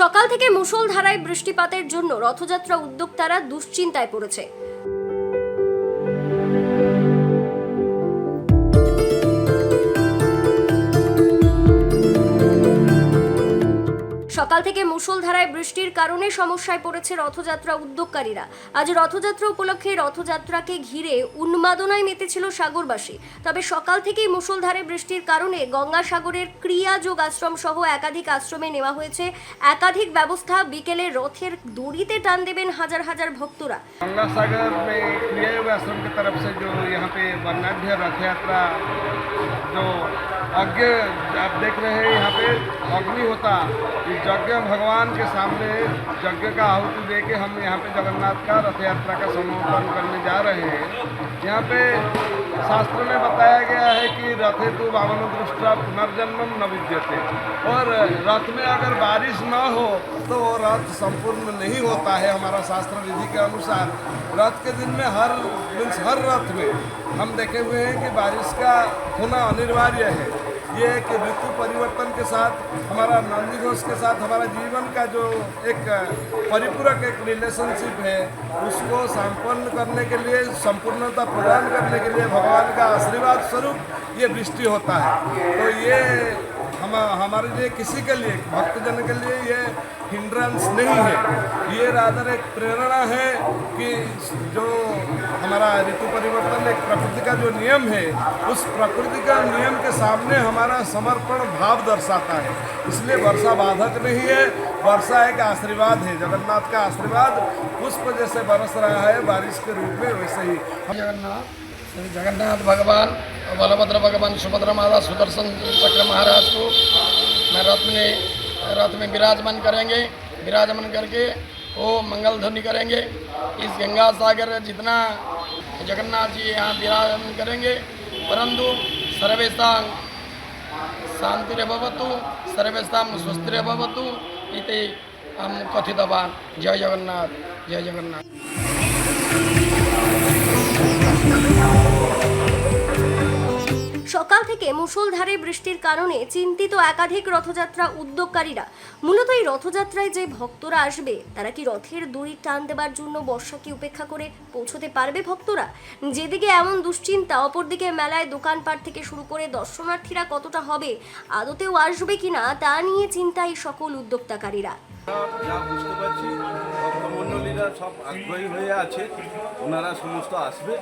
সকাল থেকে মুষলধারায় বৃষ্টিপাতের জন্য রথযাত্রা উদ্যোক্তারা দুশ্চিন্তায় পড়েছে। সকাল থেকে মুষলধারায় বৃষ্টির কারণে সমস্যায় পড়েছে রথযাত্রা উদ্যোগকারীরা আজ রথযাত্রা উপলক্ষে রথযাত্রাকে ঘিরে উন্মাদনায় মেতেছিল সাগরবাসী তবে সকাল থেকেই মুষলধারে বৃষ্টির কারণে গঙ্গাসাগরের ক্রিয়া যোগ আশ্রম সহ একাধিক আশ্রমে নেওয়া হয়েছে একাধিক ব্যবস্থা বিকেলে রথের দড়িতে টান দেবেন হাজার হাজার ভক্তরা गंगा सागर में क्रिया योग आश्रम की तरफ से जो यहाँ पे वर्णाढ्य रथ यात्रा जो यज्ञ आप देख रहे हैं यहाँ पे, अग्नि होता। इस यज्ञ भगवान के सामने यज्ञ का आहुति दे के हम यहाँ पे जगन्नाथ का रथ यात्रा का समापन करने जा रहे हैं। यहाँ पे शास्त्र में है तो वामन दृष्टा पुनर्जन्म न विद्यते। और रथ में अगर बारिश न हो तो वो रथ संपूर्ण नहीं होता है हमारा शास्त्र विधि के अनुसार। रथ के दिन में हर मीन्स हर रथ में हम देखे हुए हैं कि बारिश का होना अनिवार्य है। ये एक ऋतु परिवर्तन के साथ, हमारा नंदी घोष के साथ, हमारा जीवन का जो एक, परिपूरक एक रिलेशनशिप है, उसको संपन्न करने के लिए, संपूर्णता प्रदान करने के लिए भगवान का आशीर्वाद स्वरूप ये वृष्टि होता है। तो ये हम, हमारे लिए, किसी के लिए, भक्तजन के लिए ये हिंड्रेंस नहीं है। ये रादर एक प्रेरणा है कि जो हमारा ऋतु परिवर्तन एक प्रकृति का जो नियम है, उस प्रकृति का नियम के सामने हमारा समर्पण भाव दर्शाता है। इसलिए वर्षा बाधक नहीं है, वर्षा एक आशीर्वाद है, जगन्नाथ का आशीर्वाद। पुष्प जैसे बरस रहा है, बारिश के रूप में वैसे ही। जगन्नाथ, श्री जगन्नाथ भगवान और बलभद्र भगवान सुभद्रा माता सुदर्शन चक्र महाराज को मैं रथ में रथ में विराजमान करेंगे। विराजमान करके वो मंगल ध्वनि करेंगे। इस गंगा सागर जितना जगन्नाथ जी यहाँ विराजमान करेंगे। परंतु सर्वेशा शांतिरभवतु सर्वेशा स्वस्तिरभवतु इति हम कथित जय जगन्नाथ जय जगन्नाथ। থেকে মুষলধারে বৃষ্টির কারণে চিন্তিত একাধিক রথযাত্রা উদ্যোগকারীরা। মূলত এই রথযাত্রায় যে ভক্তরা আসবে, তারা কি রথের দড়ি টান দেবার জন্য বর্ষাকে উপেক্ষা করে পৌঁছতে পারবে ভক্তরা? যেদিকে এমন দুশ্চিন্তা, অপরদিকে মেলায় দোকানপাট থেকে শুরু করে দর্শনার্থীরা কতটা হবে, আদতেও আসবে কিনা, তা নিয়ে চিন্তায় সকল উদ্যোক্তাকারীরা। যা বুঝতে পারছি ভক্তমণ্ডলীরা সব আগ্রহী হয়ে আছে। ওনারা সমস্ত আসবে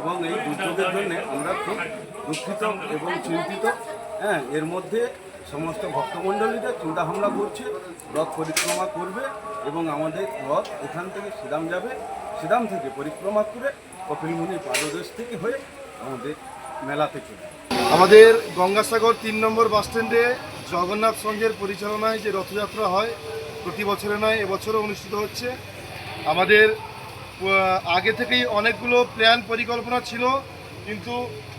এবং এই দুর্যোগের জন্য আমরা খুব দুঃখিত এবং চিন্তিত। হ্যাঁ এর মধ্যে সমস্ত ভক্তমণ্ডলীরা চিন্তাভাবনা করছে রথ পরিক্রমা করবে এবং আমাদের রথ এখান থেকে সিদাম যাবে সিদাম থেকে পরিক্রমা করে কপিলমুনির পাদদেশ থেকে হয়ে আমাদের মেলাতে চলবে আমাদের গঙ্গাসাগর তিন নম্বর বাস স্ট্যান্ডে জগন্নাথ সংঘের পরিচালনায় যে রথযাত্রা হয় প্রতি বছরে নয়, এবছরও অনুষ্ঠিত হচ্ছে। আমাদের আগে থেকেই অনেকগুলো প্ল্যান পরিকল্পনা ছিল, কিন্তু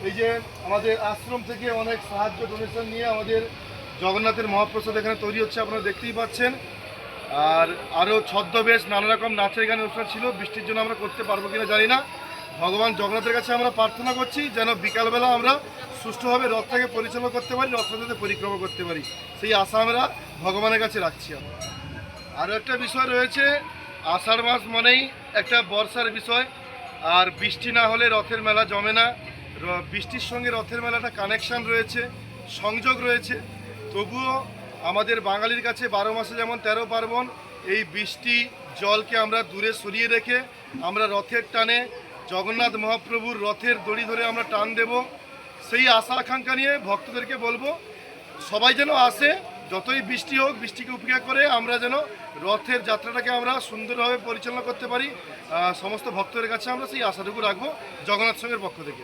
এই যে আমাদের আশ্রম থেকে অনেক সাহায্য ডোনেশন নিয়ে আমাদের জগন্নাথের মহাপ্রসাদ এখানে তৈরি হচ্ছে, আপনারা দেখতেই পাচ্ছেন। আর আরও ছদ্মবেশ, নানা রকম নাচের গানের অনুষ্ঠান ছিল, বৃষ্টির জন্য আমরা করতে পারব কিনা জানি না। ভগবান জগন্নাথের কাছে আমরা প্রার্থনা করছি, যেন বিকালবেলা আমরা সুষ্ঠুভাবে রথটাকে পরিচালনা করতে পারি রথটা যাতে পরিক্রমা করতে পারি। সেই আশা আমরা ভগবানের কাছে রাখছি। আমরা আরও একটা বিষয় রয়েছে, আষাঢ় মাস মানেই একটা বর্ষার বিষয়, আর বৃষ্টি না হলে রথের মেলা জমে না। বৃষ্টির সঙ্গে রথের মেলাটা কানেকশন রয়েছে, সংযোগ রয়েছে। তবুও আমাদের বাঙালির কাছে বারো মাসে যেমন তেরো পার্বণ, এই বৃষ্টি জলকে আমরা দূরে সরিয়ে রেখে আমরা রথের টানে জগন্নাথ মহাপ্রভুর রথের দড়ি ধরে আমরা টান দেব। সেই আশা আকাঙ্ক্ষা নিয়ে ভক্তদেরকে বলব, সবাই যেন আসে যতই বৃষ্টি হোক, বৃষ্টিকে উপেক্ষা করে আমরা যেন রথের যাত্রাটাকে আমরা সুন্দরভাবে পরিচালনা করতে পারি। সমস্ত ভক্তদের কাছে আমরা সেই আশাটুকু রাখব জগন্নাথ সঙ্গের পক্ষ থেকে।